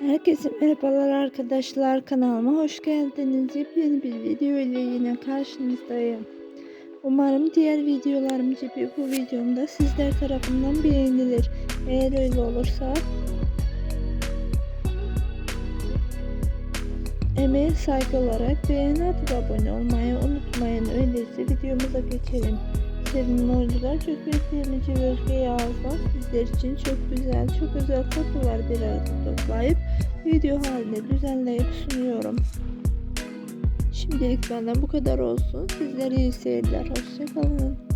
Herkese merhabalar arkadaşlar kanalıma hoş geldiniz. Yepyeni bir video ile yine karşınızdayım. Umarım diğer videolarım gibi bu videomda sizler tarafından beğenilir. Eğer öyle olursa emeğe saygı olarak beğeni atıp abone olmayı unutmayın. Öyleyse videomuza geçelim. Sevimli oyuncular çok büyüklerimici Özge Yağız'dan sizler için çok güzel, çok özel fotolar bir arada toplayıp video haline düzenleyip sunuyorum. Şimdilik benden bu kadar olsun. Sizlere iyi seyirler. Hoşçakalın.